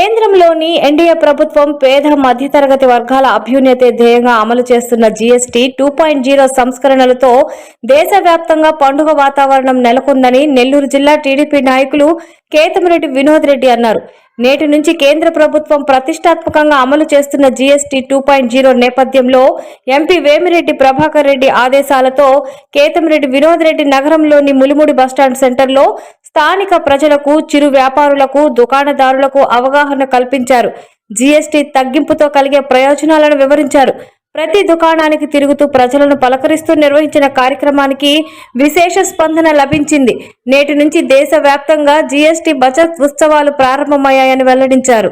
కేంద్రంలోని ఎన్డీఏ ప్రభుత్వం పేద మధ్యతరగతి వర్గాల అభ్యున్నతి ధ్యేయంగా అమలు చేస్తున్న జీఎస్టీ టూ పాయింట్ జీరో సంస్కరణలతో దేశవ్యాప్తంగా పండుగ వాతావరణం నెలకొందని నెల్లూరు జిల్లా టీడీపీ నాయకులు కేతమిరెడ్డి వినోద్ రెడ్డి అన్నారు. నేటి నుంచి కేంద్ర ప్రభుత్వం ప్రతిష్టాత్మకంగా అమలు చేస్తున్న జీఎస్టీ టూ పాయింట్ జీరో నేపథ్యంలో ఎంపీ వేమిరెడ్డి ప్రభాకర్ రెడ్డి ఆదేశాలతో కేతంరెడ్డి వినోద్ రెడ్డి నగరంలోని ములిముడి బస్టాండ్ సెంటర్లో స్థానిక ప్రజలకు చిరు వ్యాపారులకు దుకాణదారులకు అవగాహన కల్పించారు. జీఎస్టీ తగ్గింపుతో కలిగే ప్రయోజనాలను వివరించారు. ప్రతి దుకాణానికి తిరుగుతూ ప్రజలను పలకరిస్తూ నిర్వహించిన కార్యక్రమానికి విశేష స్పందన లభించింది. నేటి నుంచి దేశవ్యాప్తంగా జీఎస్టీ బచత్ ఉత్సవాలు ప్రారంభమయ్యాయని వెల్లడించారు.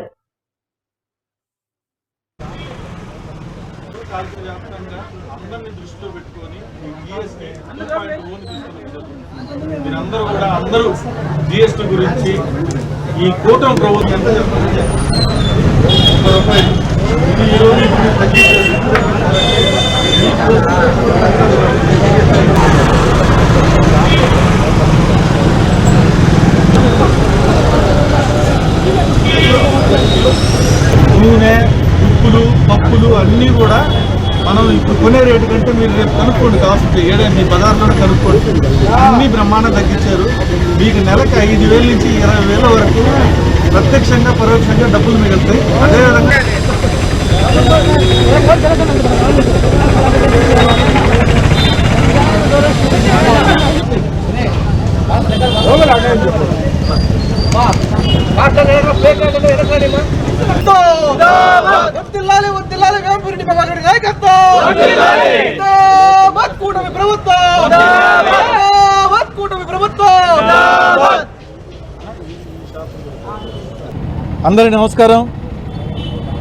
ఈ మీరందరూ కూడా అందరూ గురించి ఈ కూటమి ప్రభుత్వం ఎంత రూపాయలు నూనె ఉప్పులు పప్పులు అన్నీ కూడా మనం ఇప్పుడు కొనే రేటు కంటే మీరు రేపు కనుక్కోండి కావచ్చు ఏడే మీ బజార్లోనే కనుక్కోండి. అన్నీ బ్రహ్మాండం తగ్గించారు. మీకు నెలకు ఐదు వేల నుంచి ఇరవై వేల వరకు ప్రత్యక్షంగా పరోక్షంగా డబ్బులు మిగులుతాయి. అదేవిధంగా కూటమి ప్రభుత్వం కూటమి ప్రభుత్వం అందరి నమస్కారం.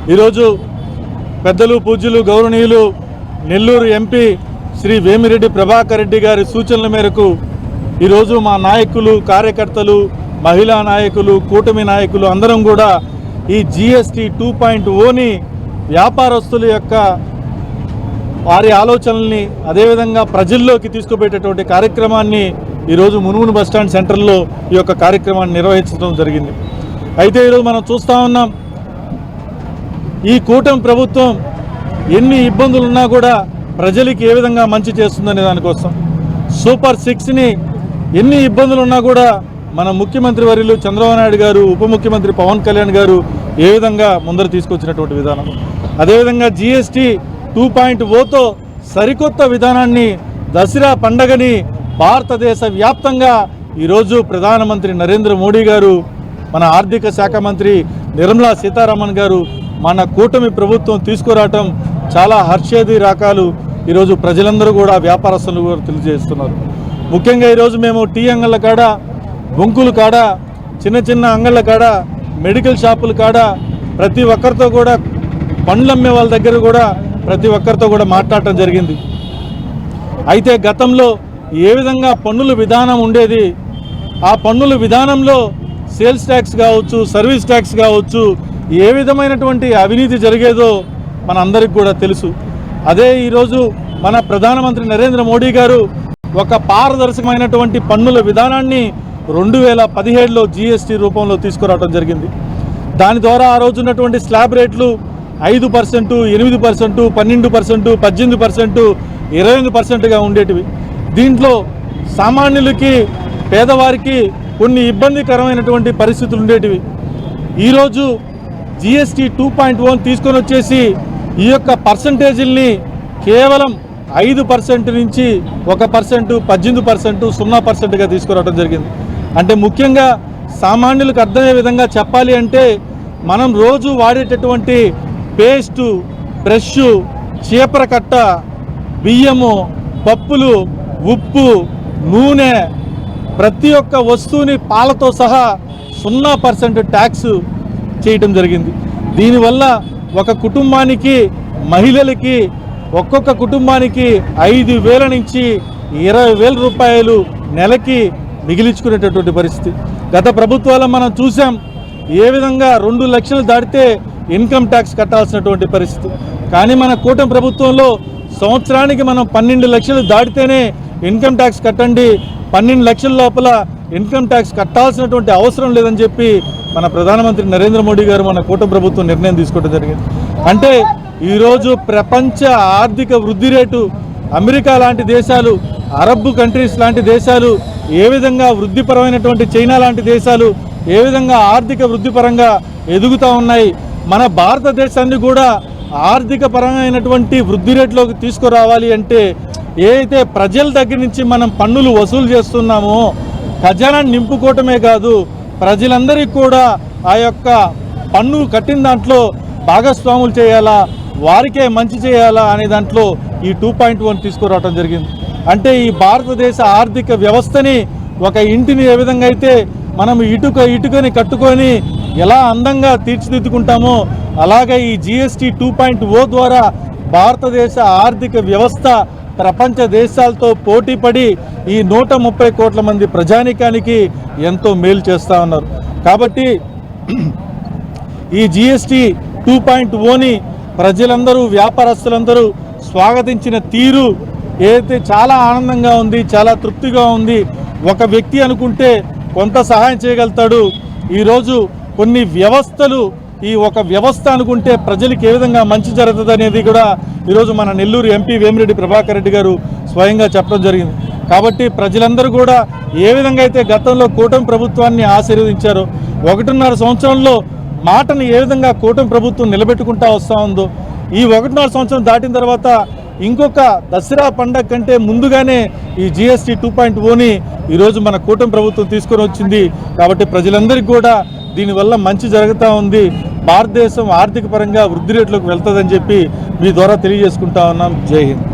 ఈరోజు పెద్దలు పూజ్యులు గౌరవనీయులు నెల్లూరు ఎంపీ శ్రీ వేమిరెడ్డి ప్రభాకర్ రెడ్డి గారి సూచనల మేరకు ఈరోజు మా నాయకులు కార్యకర్తలు మహిళా నాయకులు కూటమి నాయకులు అందరం కూడా ఈ జిఎస్టీ టూ పాయింట్ ఓని వ్యాపారస్తుల యొక్క వారి ఆలోచనల్ని అదేవిధంగా ప్రజల్లోకి తీసుకుపోయేటటువంటి కార్యక్రమాన్ని ఈరోజు మునుమును బస్టాండ్ సెంటర్లో ఈ యొక్క కార్యక్రమాన్ని నిర్వహించడం జరిగింది. అయితే ఈరోజు మనం చూస్తూ ఉన్నాం ఈ కూటమి ప్రభుత్వం ఎన్ని ఇబ్బందులు ఉన్నా కూడా ప్రజలకి ఏ విధంగా మంచి చేస్తుందనే దానికోసం. సూపర్ సిక్స్ని ఎన్ని ఇబ్బందులు ఉన్నా కూడా మన ముఖ్యమంత్రి వర్యులు చంద్రబాబు నాయుడు గారు ఉప ముఖ్యమంత్రి పవన్ కళ్యాణ్ గారు ఏ విధంగా ముందర తీసుకొచ్చినటువంటి విధానం. అదేవిధంగా జిఎస్టీ టూ పాయింట్ ఓతో సరికొత్త విధానాన్ని దసరా పండగని భారతదేశ వ్యాప్తంగా ఈరోజు ప్రధానమంత్రి నరేంద్ర మోడీ గారు మన ఆర్థిక శాఖ మంత్రి నిర్మలా సీతారామన్ గారు మన కూటమి ప్రభుత్వం తీసుకురావటం చాలా హర్షేది రకాలు ఈరోజు ప్రజలందరూ కూడా వ్యాపారస్తులు కూడా తెలియజేస్తున్నారు. ముఖ్యంగా ఈరోజు మేము టీ అంగళ్ళ కాడ బొంకుల కాడ చిన్న చిన్న అంగళ్ళ కాడ మెడికల్ షాపుల కాడ ప్రతి ఒక్కరితో కూడా పండ్లు అమ్మే వాళ్ళ దగ్గర కూడా ప్రతి ఒక్కరితో కూడా మాట్లాడటం జరిగింది. అయితే గతంలో ఏ విధంగా పన్నుల విధానం ఉండేది? ఆ పన్నుల విధానంలో సేల్స్ ట్యాక్స్ కావచ్చు సర్వీస్ ట్యాక్స్ కావచ్చు ఏ విధమైనటువంటి అవినీతి జరిగేదో మనందరికి కూడా తెలుసు. అదే ఈరోజు మన ప్రధానమంత్రి నరేంద్ర మోడీ గారు ఒక పారదర్శకమైనటువంటి పన్నుల విధానాన్ని రెండు వేల పదిహేడులో జీఎస్టీ రూపంలో తీసుకురావడం జరిగింది. దాని ద్వారా ఆ రోజు ఉన్నటువంటి స్లాబ్ రేట్లు ఐదు పర్సెంటు ఎనిమిది పర్సెంటు పన్నెండు పర్సెంటు పద్దెనిమిది పర్సెంటు ఇరవై ఎనిమిది పర్సెంట్గా ఉండేటివి. దీంట్లో సామాన్యులకి పేదవారికి కొన్ని ఇబ్బందికరమైనటువంటి పరిస్థితులు ఉండేటివి. ఈరోజు జిఎస్టీ టూ పాయింట్ వన్ తీసుకొని వచ్చేసి ఈ యొక్క పర్సంటేజీల్ని కేవలం ఐదు పర్సెంట్ నుంచి ఒక పర్సెంట్ పద్దెనిమిది పర్సెంట్ సున్నా పర్సెంట్గా తీసుకురావడం జరిగింది. అంటే ముఖ్యంగా సామాన్యులకు అర్థమయ్యే విధంగా చెప్పాలి అంటే మనం రోజు వాడేటటువంటి పేస్టు బ్రష్ చీపర కట్ట బియ్యము పప్పులు ఉప్పు నూనె ప్రతి ఒక్క వస్తువుని పాలతో సహా సున్నా పర్సెంట్ ట్యాక్స్ చేయటం జరిగింది. దీనివల్ల ఒక కుటుంబానికి మహిళలకి ఒక్కొక్క కుటుంబానికి ఐదు వేల నుంచి ఇరవై వేల రూపాయలు నెలకి మిగిలించుకునేటటువంటి పరిస్థితి. గత ప్రభుత్వాల్లో మనం చూసాం ఏ విధంగా రెండు లక్షలు దాటితే ఇన్కమ్ ట్యాక్స్ కట్టాల్సినటువంటి పరిస్థితి. కానీ మన కూటమి ప్రభుత్వంలో సంవత్సరానికి మనం పన్నెండు లక్షలు దాటితేనే ఇన్కమ్ ట్యాక్స్ కట్టండి పన్నెండు లక్షల లోపల ఇన్కమ్ ట్యాక్స్ కట్టాల్సినటువంటి అవసరం లేదని చెప్పి మన ప్రధానమంత్రి నరేంద్ర మోడీ గారు మన కూటమి ప్రభుత్వం నిర్ణయం తీసుకోవడం జరిగింది. అంటే ఈరోజు ప్రపంచ ఆర్థిక వృద్ధి రేటు అమెరికా లాంటి దేశాలు అరబ్ కంట్రీస్ లాంటి దేశాలు ఏ విధంగా వృద్ధిపరమైనటువంటి చైనా లాంటి దేశాలు ఏ విధంగా ఆర్థిక వృద్ధిపరంగా ఎదుగుతూ ఉన్నాయి మన భారతదేశాన్ని కూడా ఆర్థిక పరమైనటువంటి వృద్ధి రేట్లోకి తీసుకురావాలి అంటే ఏదైతే ప్రజల దగ్గర నుంచి మనం పన్నులు వసూలు చేస్తున్నామో ఖజానాన్ని నింపుకోవటమే కాదు ప్రజలందరికీ కూడా ఆ యొక్క పన్ను కట్టిన దాంట్లో భాగస్వాములు చేయాలా? వారికే మంచి చేయాలా? అనే దాంట్లో ఈ టూ పాయింట్ వన్ తీసుకురావడం జరిగింది. అంటే ఈ భారతదేశ ఆర్థిక వ్యవస్థని ఒక ఇంటిని ఏ విధంగా అయితే మనం ఇటుక ఇటుకని కట్టుకొని ఎలా అందంగా తీర్చిదిద్దుకుంటామో అలాగే ఈ జిఎస్టీ టూ పాయింట్ ఓ ద్వారా భారతదేశ ఆర్థిక వ్యవస్థ ప్రపంచ దేశాలతో పోటీపడి ఈ నూట ముప్పై కోట్ల మంది ప్రజానికానికి ఎంతో మేలు చేస్తూ ఉన్నారు. కాబట్టి ఈ జిఎస్టీ టూ పాయింట్ ఓని ప్రజలందరూ వ్యాపారస్తులందరూ స్వాగతించిన తీరు ఏదైతే చాలా ఆనందంగా ఉంది చాలా తృప్తిగా ఉంది ఒక వ్యక్తి అనుకుంటే కొంత సహాయం చేయగలుగుతాడు. ఈరోజు కొన్ని వ్యవస్థలు ఈ ఒక వ్యవస్థ అనుకుంటే ప్రజలకు ఏ విధంగా మంచి జరుగుతుంది అనేది కూడా ఈరోజు మన నెల్లూరు ఎంపీ వేమిరెడ్డి ప్రభాకర్ రెడ్డి గారు స్వయంగా చెప్పడం జరిగింది. కాబట్టి ప్రజలందరూ కూడా ఏ విధంగా అయితే గతంలో కూటమి ప్రభుత్వాన్ని ఆశీర్వదించారో ఒకటిన్నర సంవత్సరంలో మాటను ఏ విధంగా కూటమి ప్రభుత్వం నిలబెట్టుకుంటా వస్తూ ఉందో ఈ ఒకటిన్నర సంవత్సరం దాటిన తర్వాత ఇంకొక దసరా పండగ కంటే ముందుగానే ఈ జిఎస్టీ టూ పాయింట్ ఓని ఈరోజు మన కూటమి ప్రభుత్వం తీసుకొని వచ్చింది. కాబట్టి ప్రజలందరికీ కూడా దీనివల్ల మంచి జరుగుతూ ఉంది. భారతదేశం ఆర్థిక పరంగా వృద్ధి రేట్లోకి వెళ్తుందని చెప్పి మీ ద్వారా తెలియజేసుకుంటా ఉన్నాం. జై హింద్.